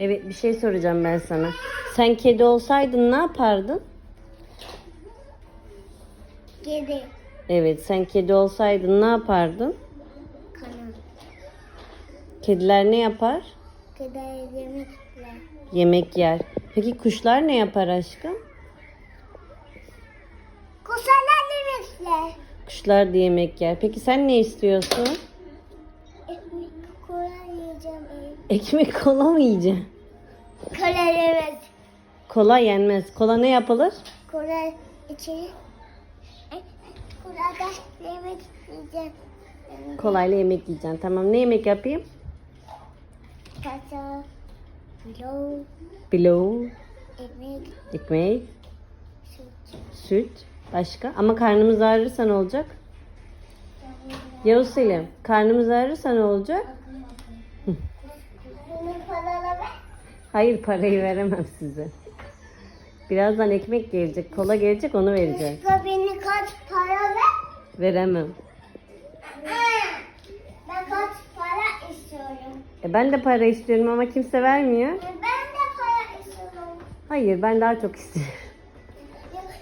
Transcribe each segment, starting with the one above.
Evet bir şey soracağım ben sana. Sen kedi olsaydın ne yapardın? Kedi. Evet sen kedi olsaydın ne yapardın? Kanal. Kediler ne yapar? Kedi yemekle. Yemek yer. Peki kuşlar ne yapar aşkım? Kusalar yemekle. Kuşlar da yemek yer. Peki sen ne istiyorsun? Ekmek kola mı yiyeceksin? Kola yemek. Kola yenmez. Kola ne yapılır? Kola içeri. E, Kola da yemek yiyeceğim. Kolayla yemek yiyeceksin. Tamam ne yemek yapayım? Kasa. Pilav. Pilav, Ekmek. ekmek, Süt. süt. Başka? Ama karnımız ağrırsa ne olacak? Yavuz Selim, karnımız ağrırsa ne olacak? Ver. Hayır parayı veremem size. Birazdan ekmek gelecek, kola gelecek onu vereceğim. Başka beni kaç para ver? Veremem. Ben kaç para istiyorum? E ben de para istiyorum ama kimse vermiyor. Ben de para istiyorum. Hayır ben daha çok istiyorum.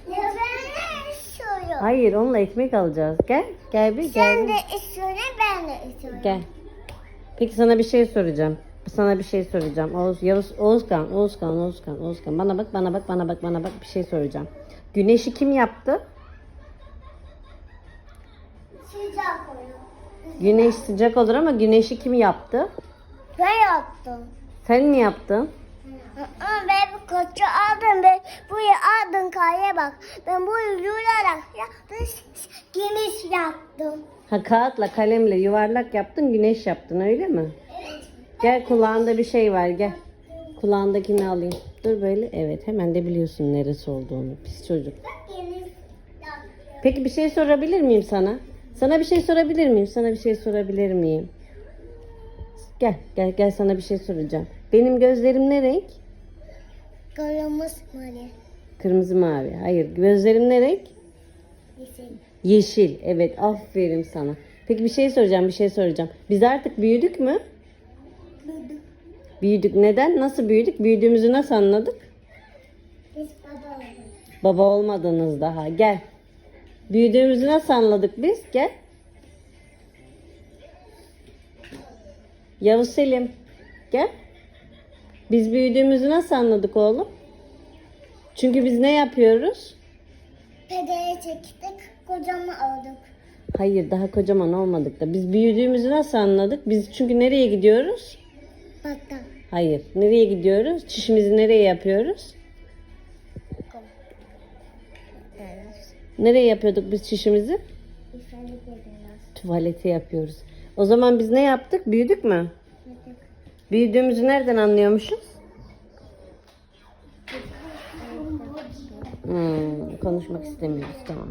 Ya ben de istiyorum. Hayır onunla ekmek alacağız. Gel gel bir gel. Sen bir. de istiyorsun, ben de istiyorum. Gel. Peki sana bir şey soracağım. Sana bir şey soracağım. Oğuz, Yavuz, Oğuzkan, Oğuzkan, Oğuzkan, Oğuzkan. Bana bak, bana bak, bana bak, bana bak. Bir şey soracağım. Güneşi kim yaptı? Sıcak koyun. Güneş sıcak olur ama güneşi kim yaptı? Ben yaptım. Sen mi yaptın? Ama ben bu koçu aldım. Ben burayı aldım kaya bak. Ben burayı yürüyerek yaptım. Geniş yaptım. Ha kağıtla, kalemle yuvarlak yaptın, güneş yaptın öyle mi? Gel kulağında bir şey var gel. Kulağındakini alayım. Dur böyle. Evet hemen de biliyorsun neresi olduğunu. Pis çocuk. Peki bir şey sorabilir miyim sana? Sana bir şey sorabilir miyim? Sana bir şey sorabilir miyim? Gel, gel, gel sana bir şey soracağım. Benim gözlerim ne renk? Kırmızı mavi. Kırmızı mavi. Hayır, gözlerim ne renk? Yeşil. Yeşil. Evet, aferin sana. Peki bir şey soracağım, bir şey soracağım. Biz artık büyüdük mü? Büyüdük. Neden? Nasıl büyüdük? Büyüdüğümüzü nasıl anladık? Biz baba olduk. Baba olmadınız daha. Gel. Büyüdüğümüzü nasıl anladık biz? Gel. Yavuz Selim. Gel. Biz büyüdüğümüzü nasıl anladık oğlum? Çünkü biz ne yapıyoruz? Pedere çektik. Kocaman olduk. Hayır daha kocaman olmadık da. Biz büyüdüğümüzü nasıl anladık? Biz çünkü nereye gidiyoruz? Hatta. Hayır. Nereye gidiyoruz? Çişimizi nereye yapıyoruz? Nereye yapıyorduk biz çişimizi? Tuvalete yapıyoruz. O zaman biz ne yaptık? Büyüdük mü? Büyüdüğümüzü nereden anlıyormuşuz? Hmm, konuşmak istemiyoruz tamam.